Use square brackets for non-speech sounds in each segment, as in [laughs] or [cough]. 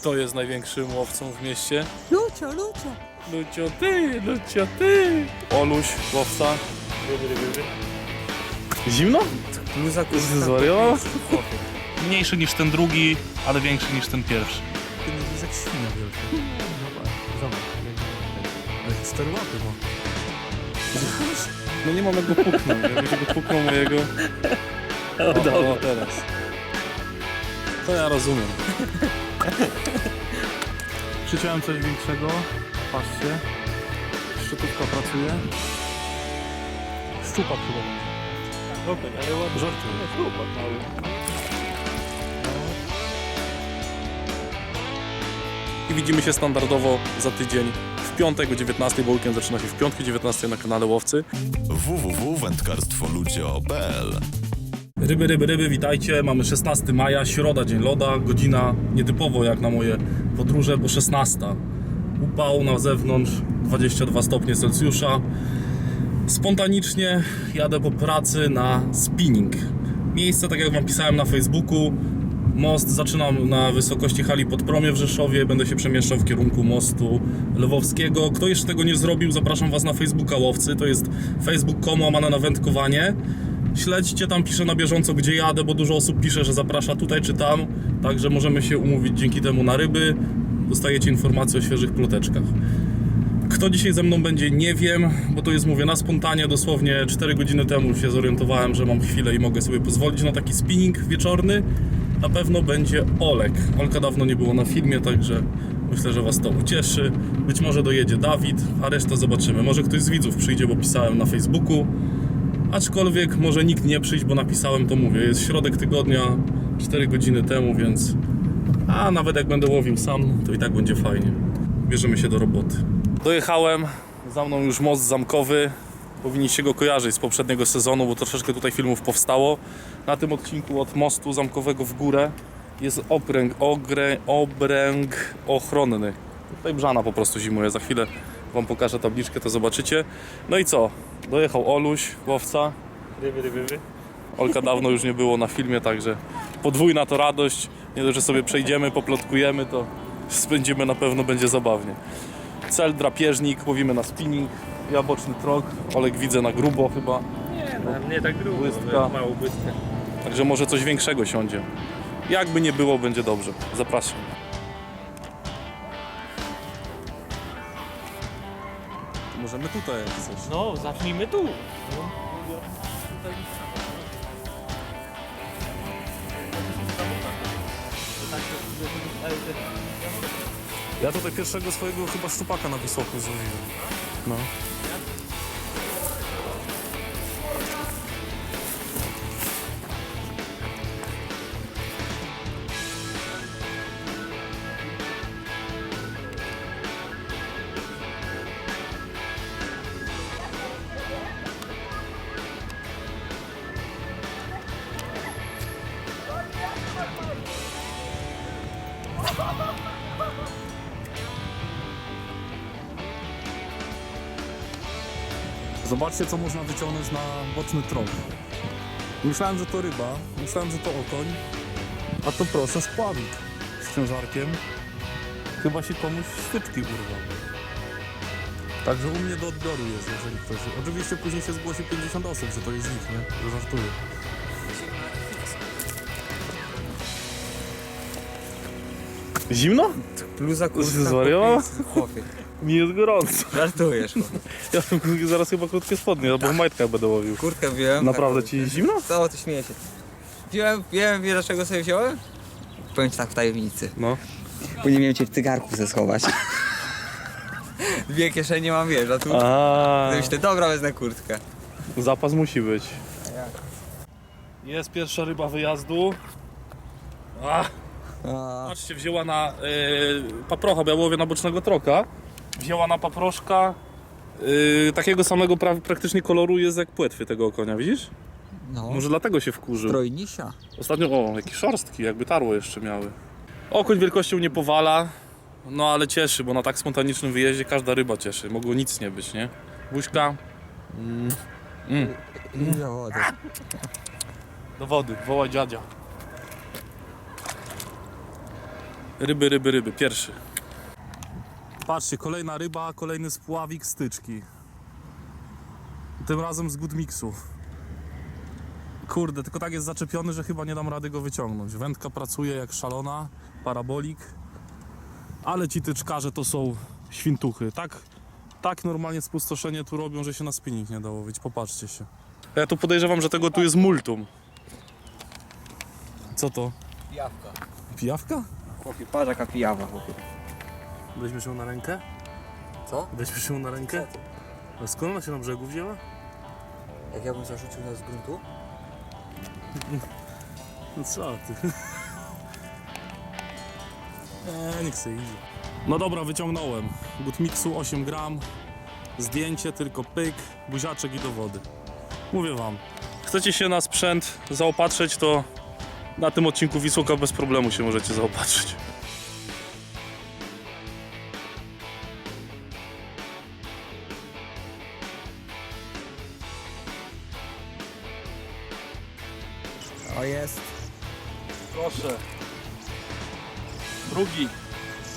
Kto jest największym łowcą w mieście? Lucio, Lucio. Lucio ty, Lucio ty. Oluś, łowca. Zimno? Bluza kurwa. Zwariował? Mniejszy niż ten drugi, ale większy niż ten pierwszy. Ty nie jest jak świnia wielka. Zobacz, zobacz. Ale cztery łapy ma. No nie mam jak go puknąć, jakbyś go puknął mojego. O, o, teraz. To ja rozumiem. [laughs] Przyciąłem coś większego. Patrzcie. Szczotówka pracuje. Szczupak chyba. Żartuję. I widzimy się standardowo za tydzień w piątek o 19, bo weekend zaczyna się w piątki 19 na kanale Łowcy. www.wędkarstwolucio.pl Ryby, ryby, ryby, witajcie. Mamy 16 maja, środa, dzień loda, godzina nietypowo jak na moje podróże, bo 16. Upał na zewnątrz, 22 stopnie Celsjusza. Spontanicznie jadę po pracy na spinning. Miejsce, tak jak Wam pisałem na Facebooku, most zaczynam na wysokości hali Podpromie w Rzeszowie, będę się przemieszczał w kierunku mostu Lwowskiego. Kto jeszcze tego nie zrobił, zapraszam Was na Facebooka Łowcy, to jest facebook.com łamane na wędkowanie. Śledźcie, tam piszę na bieżąco, gdzie jadę, bo dużo osób pisze, że zaprasza tutaj czy tam, także możemy się umówić dzięki temu na ryby. Dostajecie informacje o świeżych ploteczkach. Kto dzisiaj ze mną będzie, nie wiem, bo to jest, mówię, na spontanie. Dosłownie 4 godziny temu się zorientowałem, że mam chwilę i mogę sobie pozwolić na taki spinning wieczorny. Na pewno będzie Olek. Olka dawno nie było na filmie, także myślę, że Was to ucieszy. Być może dojedzie Dawid, a resztę zobaczymy. Może ktoś z widzów przyjdzie, bo pisałem na Facebooku. Aczkolwiek może nikt nie przyjść, bo napisałem to mówię. Jest środek tygodnia, 4 godziny temu, więc. A nawet jak będę łowił sam, to i tak będzie fajnie. Bierzemy się do roboty. Dojechałem, za mną już most zamkowy. Powinniście go kojarzyć z poprzedniego sezonu, bo troszeczkę tutaj filmów powstało. Na tym odcinku od mostu zamkowego w górę jest okręg, ogrę, obręg ochronny. Tutaj brzana po prostu zimuje. Za chwilę Wam pokażę tabliczkę, to zobaczycie. No i co? Dojechał Oluś, łowca. Ryby, ryby, ryby. Olka dawno już nie było na filmie, także podwójna to radość. Nie dość, że sobie przejdziemy, poplotkujemy, to spędzimy na pewno, będzie zabawnie. Cel drapieżnik, łowimy na spinning, ja boczny trok, Olek widzę na grubo chyba, Nie, no, nie tak grubo, Błystka. mało błystka. także może coś większego siądzie. Jakby nie było, będzie dobrze. Zapraszam. Możemy tutaj jak chcesz. No, zacznijmy tu. Ja tutaj pierwszego swojego chyba szczupaka na wysoko złowiłem. No. Zobaczcie, co można wyciągnąć na boczny trąb. Myślałem, że to ryba, myślałem, że to okoń, a to proszę spławik z ciężarkiem. Chyba się komuś sztyczki urwał. Także u mnie do odbioru jest, jeżeli ktoś... Oczywiście później się zgłosi 50 osób, że to jest ich, nie? Żartuję. Zimno? Bluza kurwa. Zwariował? Chłopie. Mi jest gorąco. Żartujesz. chłopie. Ja bym zaraz chyba krótkie spodnie, albo w majtkach będę łowił. Kurtkę wziąłem. Naprawdę taką- ci zimno? Co ty śmieje się? Wziąłem, wiem, wiesz dlaczego sobie wziąłem? Powiem ci tak w tajemnicy. No. Bo nie miałem cię w cygarku ze schować. Dwie kieszenie mam, wiesz, a tu... A, Myślę, dobra, wezmę kurtkę. zapas musi być. Jest pierwsza ryba wyjazdu. A, A, patrzcie, wzięła na y, paprocha, bo ja łowię na bocznego troka. Wzięła na paproszka y, takiego samego pra, praktycznie koloru jest jak płetwy tego konia, widzisz? no, Może dlatego się wkurzył. trojnisia. Ostatnio, o, jakie szorstki, jakby tarło jeszcze miały. Okoń wielkością nie powala, no ale cieszy, bo na tak spontanicznym wyjeździe każda ryba cieszy. Mogło nic nie być, nie? Buźka. Mm. Ile wody. Do wody, wołaj dziadzia. Ryby, ryby, ryby. Pierwszy. Patrzcie, kolejna ryba, kolejny spławik styczki. Tym razem z good mixu. Kurde, tylko tak jest zaczepiony, że chyba nie dam rady go wyciągnąć. Wędka pracuje jak szalona, parabolik. Ale ci tyczkarze to są świntuchy. Tak, tak normalnie spustoszenie tu robią, że się na spinning nie da łowić. Popatrzcie się. Ja tu podejrzewam, że tego tu jest multum. Co to? Pijawka. Pijawka? Chłopie, patrz jaka pijawa, chłopie. Weźmiesz ją na rękę? Co? Weźmiesz ją na rękę? A skąd ona się na brzegu wzięła? Jak ja bym zarzucił nas z gruntu? [laughs] No co ty? Eee, [laughs] niech sobie idzie. No dobra, wyciągnąłem. Good mixu 8 gram. Zdjęcie, tylko pyk, buziaczek i do wody. Mówię wam. Chcecie się na sprzęt zaopatrzyć, to na tym odcinku Wisłoka bez problemu się możecie zaopatrzyć. O jest. Proszę. Drugi.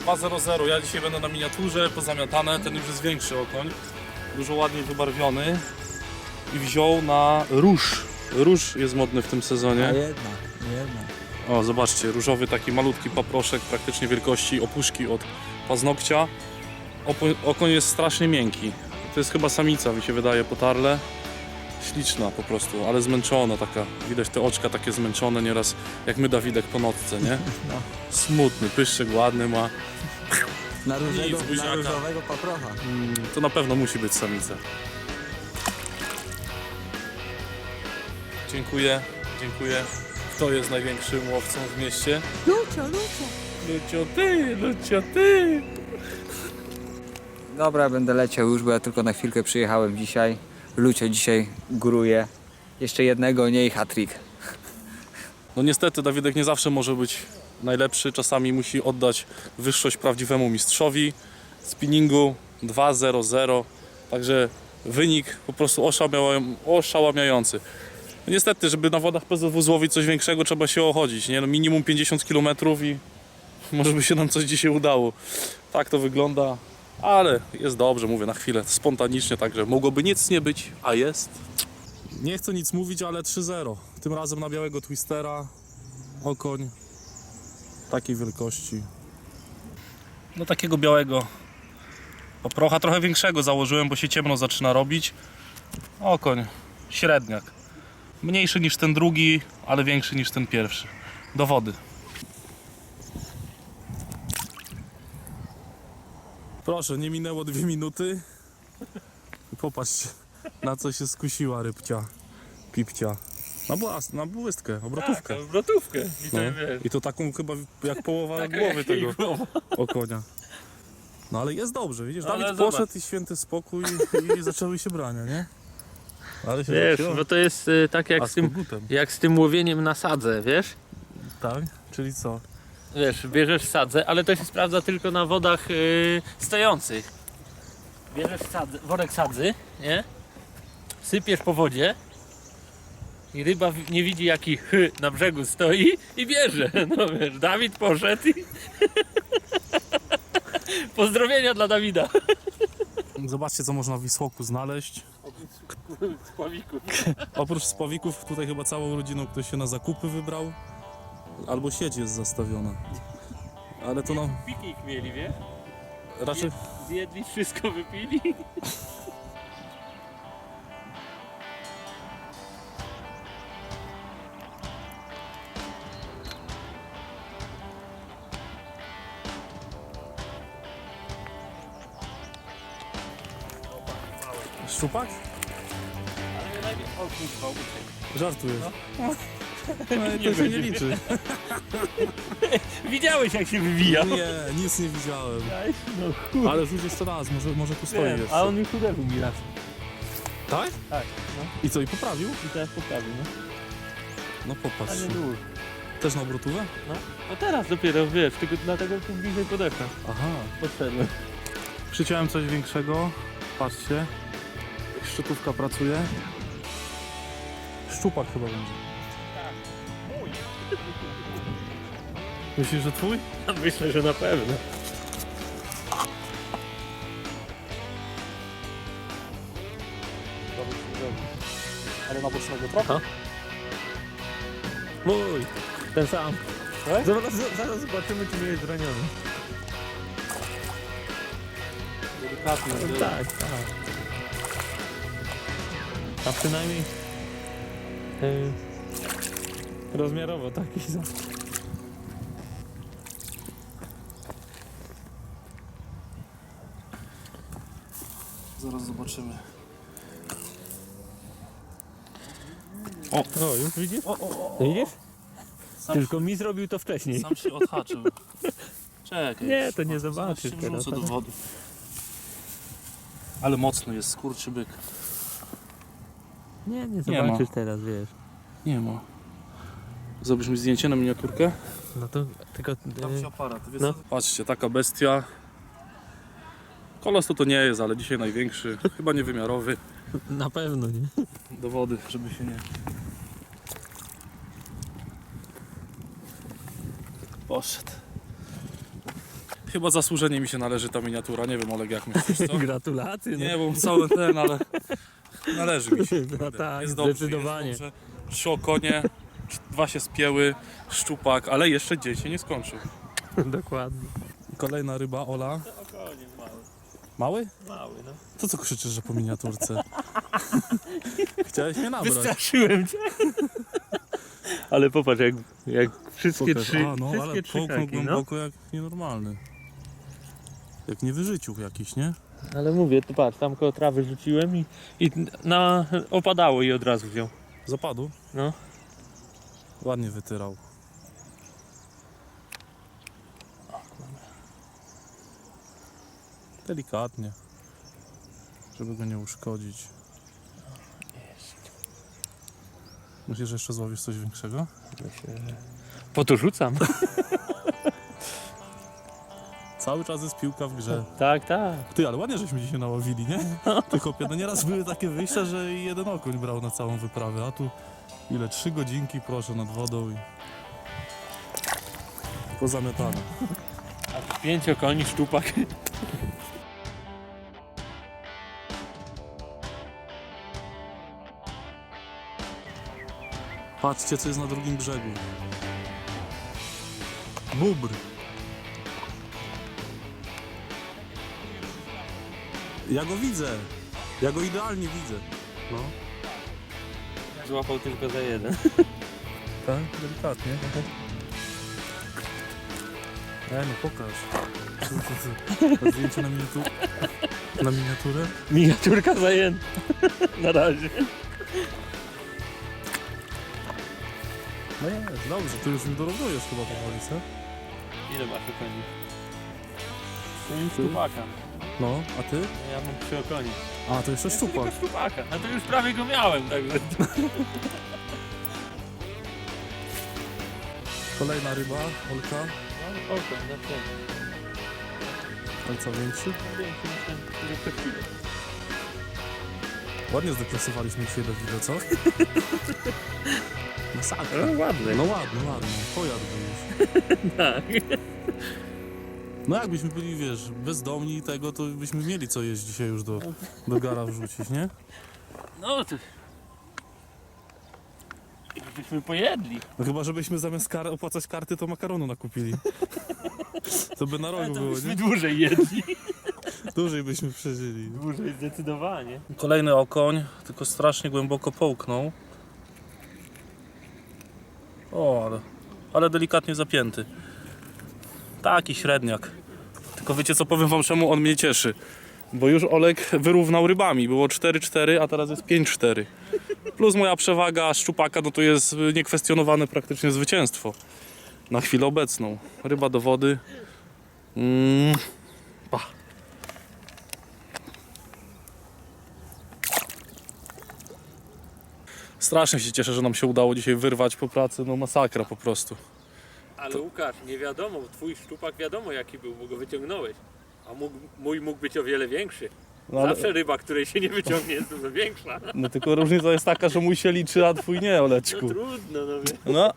2.00. Ja dzisiaj będę na miniaturze, pozamiatane. Ten już jest większy okoń. Dużo ładniej wybarwiony. I wziął na róż. Róż jest modny w tym sezonie. jedna, O, zobaczcie, różowy taki malutki paproszek, praktycznie wielkości opuszki od paznokcia. Okoń jest strasznie miękki. To jest chyba samica, mi się wydaje, po tarle. Śliczna po prostu, ale zmęczona taka. Widać te oczka takie zmęczone nieraz, jak my Dawidek po nocce, nie? [laughs] No. Smutny, pyszczek ładny ma. Na różowego, Nic, buziaka. na różowego paprocha. Mm, To na pewno musi być samica. Dziękuję, dziękuję. Kto jest największym łowcą w mieście? Lucio, Lucio. Lucio ty, Lucio ty. Dobra, będę leciał już, bo ja tylko na chwilkę przyjechałem dzisiaj. Lucio dzisiaj góruje. Jeszcze jednego, nie i hat-trick. No niestety Dawidek nie zawsze może być najlepszy, czasami musi oddać wyższość prawdziwemu mistrzowi. Spinningu 2-0-0, także wynik po prostu oszałamia- oszałamiający. No niestety, żeby na wodach PZW złowić coś większego, trzeba się ochodzić, nie? No minimum 50 km i [laughs] może by się nam coś dzisiaj udało. Tak to wygląda, ale jest dobrze, mówię na chwilę, spontanicznie, także mogłoby nic nie być, a jest. Nie chcę nic mówić, ale 3-0. Tym razem na białego twistera. Okoń takiej wielkości. No takiego białego poprocha, trochę większego założyłem, bo się ciemno zaczyna robić. Okoń, średniak. Mniejszy niż ten drugi, ale większy niż ten pierwszy. Do wody. Proszę, nie minęło dwie minuty. Popatrzcie, na co się skusiła rybcia, pipcia. Na, błas, na błystkę, obrotówkę. Obrotówkę. I to No. I to taką chyba jak połowa głowy tego okonia. No ale jest dobrze, widzisz, Ale Dawid zobacz. poszedł i święty spokój i, i zaczęły się brania, nie? Ale się Wiesz, bo to jest y, tak A jak z, z tym, kogutem, jak z tym łowieniem na sadze, wiesz? tak? Czyli co? Wiesz, bierzesz sadzę, ale to się sprawdza tylko na wodach y, stojących. Bierzesz sadzę, worek sadzy, nie? Sypiesz po wodzie i ryba w- nie widzi jaki chy na brzegu stoi i bierze. [laughs] No wiesz, Dawid poszedł i... [laughs] Pozdrowienia dla Dawida. Zobaczcie, co można w Wisłoku znaleźć. Oprócz spawików, [laughs] tutaj chyba całą rodziną ktoś się na zakupy wybrał. Albo sieć jest zastawiona. Ale to no, Piknik mieli, wiesz? raczej... Zjedli, wszystko wypili. Szczupak? Żartujesz. No. to się nie liczy. [laughs] Widziałeś jak się wywija? Nie, nic nie widziałem. Ale rzuć jeszcze raz, może, może tu stoi jeszcze. a on już uderzył mi raz. Tak? Tak, no. I co, i poprawił? I teraz poprawił, no. No popatrz. Ale dół. Też na obrotówę? No. no teraz dopiero, wiesz, tylko dlatego tu bliżej podeszła. Aha. Podszedłem. Przyciąłem coś większego. Patrzcie. Szczytówka pracuje. Szczupak chyba będzie. Myślisz, że twój? [laughs] Myślę, że na pewno. Ale na bocznego trochę. Mój, ten sam. Zaraz, zaraz zobaczymy, czy nie jest raniony. Delikatny. Tak, tak. A przynajmniej yy, rozmiarowo taki sam. Zaraz zobaczymy. O, już widzisz? O, o, o. Widzisz? Sam, Tylko mi zrobił to wcześniej. sam się odhaczył. [laughs] Czekaj. Nie, to nie zobaczysz się teraz, wrzucę do ale- wody. Ale mocny jest skurczy byk. Nie, nie ma. zobaczysz teraz, wiesz. Nie ma. Zrobisz mi zdjęcie na miniaturkę? No to tylko... Dam ci aparat. Wiesz, no. Patrzcie, taka bestia. Kolos to to nie jest, ale dzisiaj największy. Chyba niewymiarowy. Na pewno, nie? Do wody, żeby się nie... Poszedł. Chyba zasłużenie mi się należy ta miniatura. Nie wiem, Oleg, jak myślisz, co? [laughs] Gratulacje. no. Nie, bo cały ten, ale należy mi się. No tak, jest dobrze, zdecydowanie. Jest dobrze. Trzy okonie, dwa się spięły, szczupak, ale jeszcze dzień się nie skończył. Dokładnie. Kolejna ryba, Ola. Spokojnie, mały. Mały? Mały, no. Co co krzyczysz, że po miniaturce? [laughs] Chciałeś mnie nabrać. Wystraszyłem cię. [laughs] Ale popatrz, jak, jak wszystkie Pokaż. trzy, A, no, wszystkie ale trzy połknął no. głęboko jak nienormalny. Jak niewyżyciuch jakiś, nie? Ale mówię, to patrz, tam koło trawy rzuciłem i, i na, opadało i od razu wziął. Zapadł? No. Ładnie wytyrał. Delikatnie. Żeby go nie uszkodzić. Myślisz, że jeszcze złowisz coś większego? Po to rzucam. [laughs] Cały czas jest piłka w grze. tak, tak. Ty, ale ładnie żeśmy dzisiaj nałowili, nie? Ty chłopie, no nieraz były takie wyjścia, że jeden okuń brał na całą wyprawę, a tu ile? Trzy godzinki, proszę, nad wodą i... Pozamiatane. Pięcio koni, szczupak. Patrzcie, co jest na drugim brzegu. Bubr. Ja go widzę. Ja go idealnie widzę. No. Złapał tylko za jeden. [laughs] Tak, delikatnie. E, no pokaż. Co, co, co? Zdjęcie na miniaturę? Na miniaturę? Miniaturka zajęta. Na razie. No jest, dobrze. Ty już mi dorównujesz chyba powoli, co? Ile masz koni? Szczupaka. No, a ty? Ja mam trzy okonie. A, to jeszcze szczupak. Tylko szczupaka. No to już prawie go miałem, także... [laughs] Kolejna ryba, Olka. No, okon, na pewno. Ale co, większy? Większy niż ten, który przed chwilą. Ładnie zdeklasowaliśmy dzisiaj do wideo, co? [laughs] Masakra. ładny. No ładny, ładny. Pojadł już. [laughs] Tak. No jakbyśmy byli, wiesz, bezdomni i tego, to byśmy mieli co jeść dzisiaj już do, do gara wrzucić, nie? No to... Byśmy pojedli. No chyba, żebyśmy zamiast kar opłacać karty, to makaronu nakupili. To by na rogu to było, byśmy nie? dłużej jedli. Dłużej byśmy przeżyli. Dłużej zdecydowanie. Kolejny okoń, tylko strasznie głęboko połknął. O, ale, ale delikatnie zapięty. Taki średniak. Tylko wiecie co, powiem wam czemu on mnie cieszy. Bo już Olek wyrównał rybami. Było 4-4, a teraz jest 5-4. Plus moja przewaga szczupaka, no to jest niekwestionowane praktycznie zwycięstwo. Na chwilę obecną. Ryba do wody. Mm. Pa. Strasznie się cieszę, że nam się udało dzisiaj wyrwać po pracy. No masakra po prostu. Ale Łukasz, nie wiadomo, twój szczupak wiadomo jaki był, bo go wyciągnąłeś. A mógł, mój mógł być o wiele większy. No, ale, Zawsze ryba, której się nie wyciągnie jest dużo większa. [laughs] no tylko różnica jest taka, że mój się liczy, a twój nie, No Oleczku. trudno, no wie. No.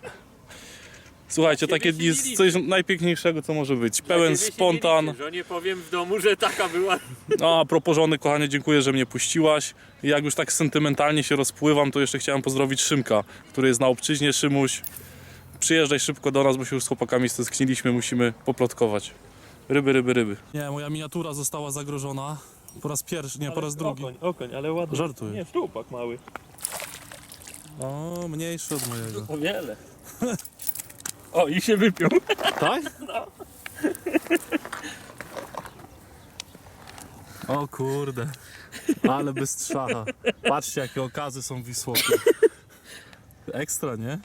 Słuchajcie, takie dni jest coś najpiękniejszego, co może być. Pełen spontan. Że nie powiem w domu, że taka była. [laughs] No, a propos żony, kochanie, dziękuję, że mnie puściłaś. I jak już tak sentymentalnie się rozpływam, to jeszcze chciałem pozdrowić Szymka, który jest na obczyźnie. Szymuś, przyjeżdżaj szybko do nas, bo się już z chłopakami stęskniliśmy, musimy poplotkować. Ryby, ryby, ryby. Nie, moja miniatura została zagrożona. Po raz pierwszy, nie, po raz drugi. Okoń, okoń, ale ładny. Żartuję. Nie, szczupak mały. O, mniejszy od mojego. O wiele. [laughs] O, i się wypiął. [laughs] Tak? O kurde, ale bystrzacha. Patrzcie jakie okazy są w Wisłoku. Ekstra, nie?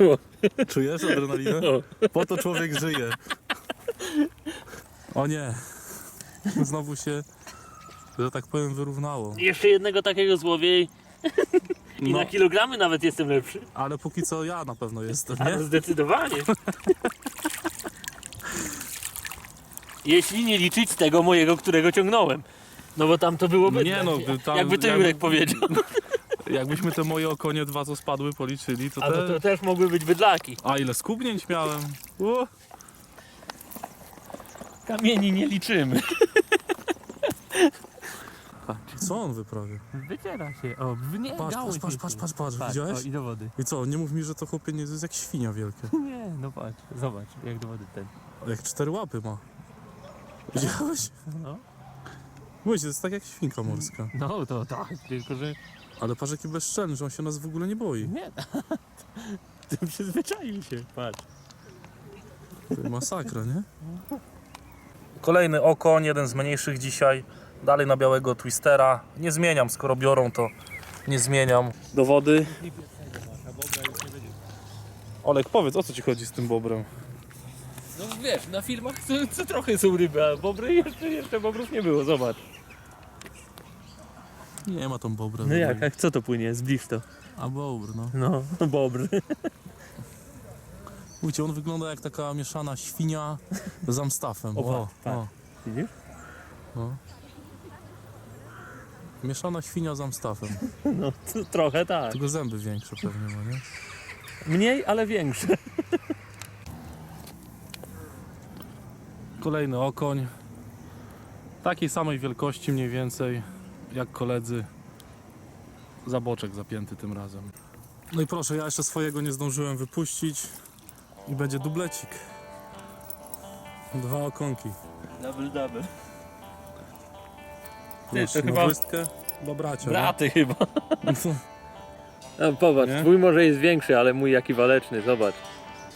[laughs] Czujesz adrenalinę? Po to człowiek żyje. O nie, znowu się, że tak powiem, wyrównało. Jeszcze jednego takiego złowię i No, na kilogramy nawet jestem lepszy. ale póki co ja na pewno jestem, Ale nie? zdecydowanie. Jeśli nie liczyć tego mojego, którego ciągnąłem. No bo tam to byłoby. Nie no, tam- jakby to jakby- Jurek powiedział. Jakbyśmy te moje okonie dwa co spadły policzyli, to A to, te... to też mogły być bydlaki. A ile skubnięć miałem? O, Kamieni nie liczymy. [laughs] co on wyprawia? Wyciera się. O, nie, Patrz, patrz, patrz, patrz, patrz, patrz, widziałeś? O, i do wody. I co, nie mów mi, że to chłopie nie jest jak świnia wielkie. [laughs] Nie, no patrz, zobacz, jak do wody ten. Jak cztery łapy ma. Widziałeś? No. Mówię, to jest tak jak świnka morska. No to tak, tylko że Ale patrz jaki bezczelny, że on się nas w ogóle nie boi. nie. [laughs] Ty przyzwyczaił się, patrz. To masakra, nie? Kolejny okoń, jeden z mniejszych dzisiaj. Dalej na białego twistera. Nie zmieniam, skoro biorą to nie zmieniam. Do wody. Olek, powiedz o co ci chodzi z tym bobrem? No wiesz, na filmach co, co trochę są ryby, a bobry jeszcze, jeszcze bobrów nie było, zobacz. Nie ma tam bobra. No jak, jak co to płynie? Zbliż to. A bobr, no. No, [laughs] bobry. Widzicie, on wygląda jak taka mieszana świnia z amstafem. O, O, tak. o. Widzisz? No. Mieszana świnia z amstafem. [laughs] No, to, trochę tak. Tylko zęby większe pewnie ma, nie? Mniej, ale większe. Kolejny okoń. Takiej samej wielkości mniej więcej jak koledzy. Zaboczek zapięty tym razem. No i proszę, ja jeszcze swojego nie zdążyłem wypuścić. I będzie dublecik. Dwa okonki. Double, double. Ty, to chyba- nowoistkę? Bo bracia. Braty chyba. [laughs] No, popatrz, Nie? twój może jest większy, ale mój jaki waleczny, zobacz.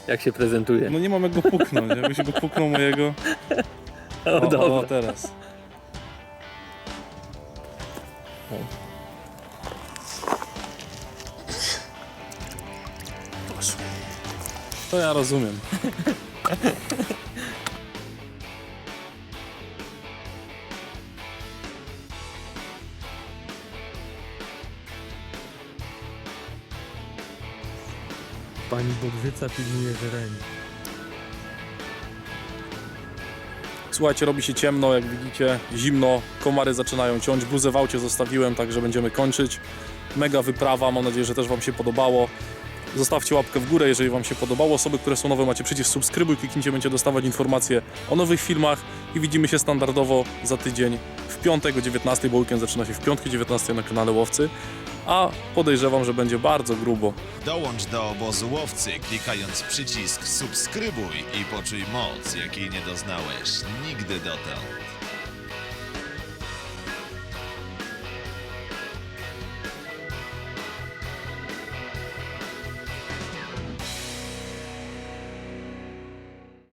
Jak się prezentuje. No nie mam jak go puknąć, jakbyś go puknął mojego. [laughs] O, O, o, dobra. o teraz. To ja rozumiem. Pani Bogwyca pilnuje żereni. Słuchajcie, robi się ciemno, jak widzicie, zimno, komary zaczynają ciąć, bluzę w aucie zostawiłem, także będziemy kończyć. Mega wyprawa, mam nadzieję, że też Wam się podobało. Zostawcie łapkę w górę, jeżeli Wam się podobało. Osoby, które są nowe, macie przycisk subskrybuj, kliknijcie, będziecie dostawać informacje o nowych filmach i widzimy się standardowo za tydzień w piątek o 19, bo weekend zaczyna się w piątkę 19 na kanale Łowcy, a podejrzewam, że będzie bardzo grubo. Dołącz do obozu łowcy klikając przycisk subskrybuj i poczuj moc, jakiej nie doznałeś nigdy dotąd.